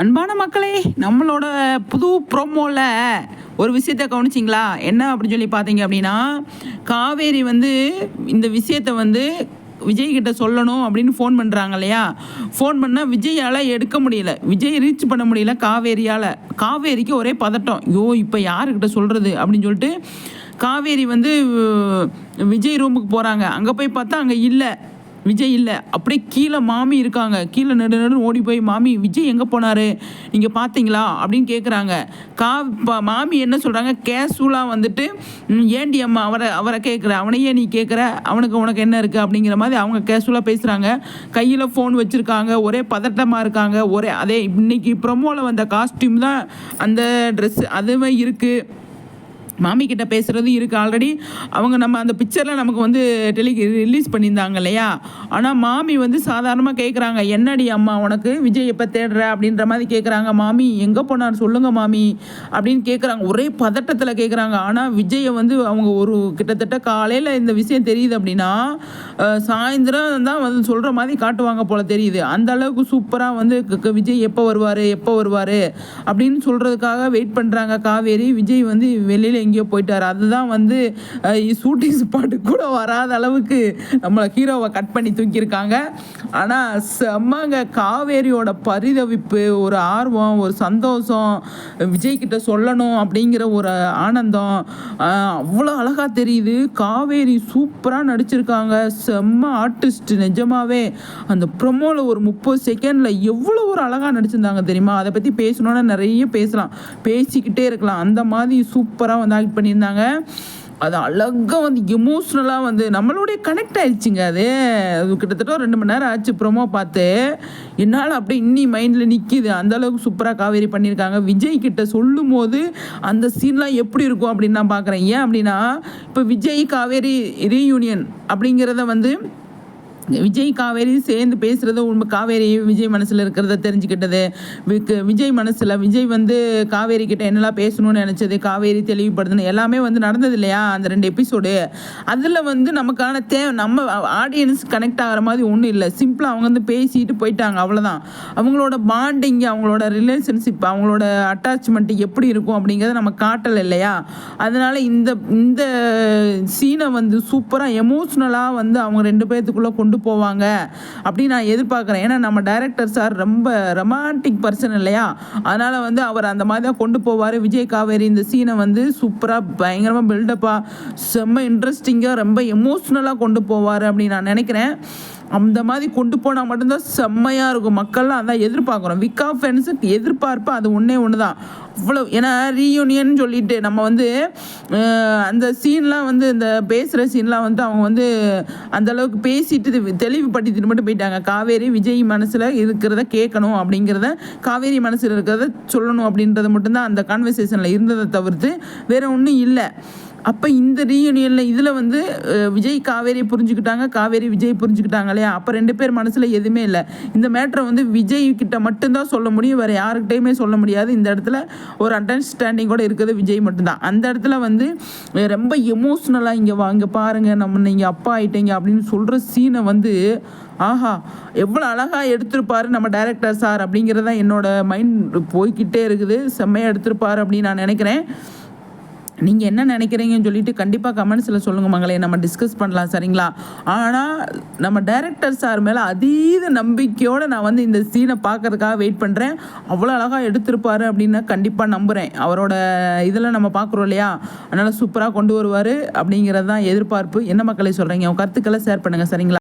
அன்பான மக்களே நம்மளோட புது ப்ரோமோவில் ஒரு விஷயத்த கவனிச்சிங்களா? என்ன அப்படின்னு சொல்லி பார்த்தீங்க அப்படின்னா காவேரி வந்து இந்த விஷயத்தை வந்து விஜய் கிட்ட சொல்லணும் அப்படின்னு ஃபோன் பண்ணுறாங்க இல்லையா? ஃபோன் பண்ணால் விஜயால் எடுக்க முடியல. விஜய் ரீச் பண்ண முடியல காவேரியால். காவேரிக்கு ஒரே பதட்டம். ஐயோ இப்போ யாருக்கிட்ட சொல்கிறது அப்படின்னு சொல்லிட்டு காவேரி வந்து விஜய் ரூமுக்கு போகிறாங்க அங்கே போய் பார்த்தா அங்கே இல்லை. விஜய் இல்லை. அப்படியே கீழே மாமி இருக்காங்க. கீழே நடு நடு ஓடி போய் மாமி விஜய் எங்கே போனார்? நீங்கள் பார்த்தீங்களா அப்படின்னு கேட்குறாங்க கா மாமி என்ன சொல்கிறாங்க கேஷுவலாக வந்துட்டு ஏண்டி அம்மா அவரை அவரை கேட்குற அவனையே நீ கேட்குற அவனுக்கு உனக்கு என்ன இருக்குது அப்படிங்கிற மாதிரி அவங்க கேஷுவலாக பேசுகிறாங்க கையில் ஃபோன் வச்சுருக்காங்க. ஒரே பதட்டமாக இருக்காங்க. ஒரே அதே இன்னைக்கு ப்ரொமோவில் வந்த காஸ்டியூம் தான் அந்த ட்ரெஸ் அதுவே இருக்குது மாமி கிட்ட பேசுறது இருக்குது ஆல்ரெடி அவங்க நம்ம அந்த பிக்சரில் நமக்கு வந்து டெலி ரிலீஸ் பண்ணியிருந்தாங்க இல்லையா? ஆனால் மாமி வந்து சாதாரணமாக கேட்குறாங்க என்னடி அம்மா உனக்கு? விஜய் எப்போ தேடுற? அப்படின்ற மாதிரி கேட்குறாங்க மாமி எங்கே போனார்? சொல்லுங்கள் மாமி. அப்படின்னு கேட்குறாங்க ஒரே பதட்டத்தில் கேட்குறாங்க ஆனால் விஜயை வந்து அவங்க ஒரு கிட்டத்தட்ட காலையில் இந்த விஷயம் தெரியுது அப்படின்னா சாயந்தரம் தான் வந்து சொல்கிற மாதிரி காட்டுவாங்க போல் தெரியுது. அந்த அளவுக்கு சூப்பராக வந்து க- விஜய் எப்போ வருவார் எப்போ வருவார் அப்படின்னு சொல்கிறதுக்காக வெயிட் பண்ணுறாங்க காவேரி விஜய் வந்து வெளியில் எங்கேயோ போயிட்டார். அதுதான் வந்து ஷூட்டிங் ஸ்பாட்டு கூட வராத அளவுக்கு நம்மளை ஹீரோவை கட் பண்ணி தூக்கியிருக்காங்க. ஆனால் செம்மங்க காவேரியோட பரிதவிப்பு ஒரு ஆர்வம் ஒரு சந்தோஷம் விஜய்கிட்ட சொல்லணும் அப்படிங்கிற ஒரு ஆனந்தம் அவ்வளோ அழகாக தெரியுது. காவேரி சூப்பராக நடிச்சிருக்காங்க. செம்ம ஆர்டிஸ்ட் நிஜமாகவே அந்த ப்ரொமோவில் ஒரு முப்பது செகண்டில் எவ்வளோ ஒரு அழகாக நடிச்சிருந்தாங்க தெரியுமா? அதை பற்றி பேசணுன்னா நிறைய பேசலாம். பேசிக்கிட்டே இருக்கலாம். அந்த மாதிரி சூப்பராக வந்து ஆக்ட் பண்ணியிருந்தாங்க. அது அழகாக வந்து எமோஷ்னலாக வந்து நம்மளுடைய கனெக்ட் ஆயிடுச்சுங்க அது. அது கிட்டத்தட்ட ஒரு ரெண்டு மணி நேரம் ஆச்சு ப்ரோமோ பார்த்து. என்னால் அப்படியே இன்னி மைண்டில் நிற்கிது அந்த அளவுக்கு சூப்பராக காவேரி பண்ணியிருக்காங்க. விஜய் கிட்ட சொல்லும் போது அந்த சீன்லாம் எப்படி இருக்கும் அப்படின்னு நான் பார்க்குறேன். ஏன் அப்படின்னா இப்போ விஜய் காவேரி ரீயூனியன் அப்படிங்கிறத வந்து விஜய் காவேரி சேர்ந்து பேசுறது உண்மை. காவேரி விஜய் மனசில் இருக்கிறத தெரிஞ்சுக்கிட்டது. விக்கு- விஜய் மனசில் விஜய் வந்து காவேரி கிட்ட என்னெல்லாம் பேசணும்னு நினச்சது காவேரி தெளிவுபடுதுன்னு எல்லாமே வந்து நடந்தது இல்லையா அந்த ரெண்டு எபிசோடு அதில் வந்து நமக்கான தே நம்ம ஆடியன்ஸ் கனெக்ட் ஆகிற மாதிரி ஒன்றும் இல்லை. சிம்பிளாக அவங்க வந்து பேசிட்டு போயிட்டாங்க அவ்வளோதான் அவங்களோட பாண்டிங் அவங்களோட ரிலேஷன்ஷிப் அவங்களோட அட்டாச்மெண்ட் எப்படி இருக்கும் அப்படிங்கிறத நம்ம காட்டலை இல்லையா? அதனால இந்த இந்த சீனை வந்து சூப்பராக எமோஷ்னலாக வந்து அவங்க ரெண்டு பேர்த்துக்குள்ளே கொண்டு போவாங்க அப்படின்னு நான் எதிர்பார்க்குறேன். ஏன்னா நம்ம டைரக்டர் சார் ரொம்ப ரொமான்டிக் பர்சன் இல்லையா? அதனால் வந்து அவர் அந்த மாதிரி தான் கொண்டு போவார். விஜய் காவேரி இந்த சீனை வந்து சூப்பராக பயங்கரமாக பில்டப்பாக செம்ம இன்ட்ரெஸ்டிங்காக ரொம்ப எமோஷ்னலாக கொண்டு போவார் அப்படின்னு நான் நினைக்கிறேன். அந்த மாதிரி கொண்டு போனால் மட்டும்தான் செம்மையாக இருக்கும். மக்கள்லாம் அதான் எதிர்பார்க்குறோம். விக்கா ஃபேன்ஸுக்கு எதிர்பார்ப்பு அது ஒன்றே ஒன்று தான் அவ்வளோ ஏன்னா ரீயூனியன் சொல்லிட்டு நம்ம வந்து அந்த சீன்லாம் வந்து இந்த பேசுகிற சீன்லாம் வந்து அவங்க வந்து அந்த அளவுக்கு பேசிட்டு தெளிவுபடுத்திட்டு மட்டும் போயிட்டாங்க. காவேரி விஜய் மனசில் இருக்கிறத கேட்கணும் அப்படிங்கிறத காவேரி மனசில் இருக்கிறத சொல்லணும் அப்படின்றது மட்டும்தான் அந்த கான்வர்சேஷனில் இருந்ததை தவிர்த்து வேற ஒன்றும் இல்லை. அப்போ இந்த ரீயூனியனில் இதில் வந்து விஜய் காவேரி புரிஞ்சுக்கிட்டாங்க காவேரி விஜய் புரிஞ்சுக்கிட்டாங்க இல்லையா? அப்போ ரெண்டு பேர் மனசில் எதுவுமே இல்லை. இந்த மேட்ரை வந்து விஜய் கிட்ட மட்டும்தான் சொல்ல முடியும். வேறு யாருக்கிட்டையுமே சொல்ல முடியாது. இந்த இடத்துல ஒரு அண்டர்ஸ்டாண்டிங்கோட இருக்கிறது விஜய் மட்டும்தான். அந்த இடத்துல வந்து ரொம்ப எமோஷ்னலாக இங்கே வாங்க பாருங்கள் நம்ம நீங்கள் அப்பா ஆயிட்டீங்க அப்படின்னு சொல்கிற சீனை வந்து ஆஹா எவ்வளோ அழகாக எடுத்திருப்பார் நம்ம டைரக்டர் சார் அப்படிங்கிறதான் என்னோட மைண்ட் போய்க்கிட்டே இருக்குது. செம்மையாக எடுத்திருப்பார் அப்படின்னு நான் நினைக்கிறேன். நீங்கள் என்ன நினைக்கிறீங்கன்னு சொல்லிட்டு கண்டிப்பாக கமெண்ட்ஸில் சொல்லுங்கள் மங்களே நம்ம டிஸ்கஸ் பண்ணலாம் சரிங்களா? ஆனால் நம்ம டைரக்டர் சார் மேலே அதீத நம்பிக்கையோடு நான் வந்து இந்த சீனை பார்க்கறதுக்காக வெயிட் பண்ணுறேன் அவ்வளோ அழகாக எடுத்திருப்பார் அப்படின்னு கண்டிப்பாக நம்புகிறேன் அவரோட இதில் நம்ம பார்க்குறோம் இல்லையா? அதனால் சூப்பராக கொண்டு வருவார் அப்படிங்கிறது தான் எதிர்பார்ப்பு. என்ன மக்களை சொல்கிறீங்க உங்கள் கருத்துக்களை ஷேர் பண்ணுங்கள் சரிங்களா?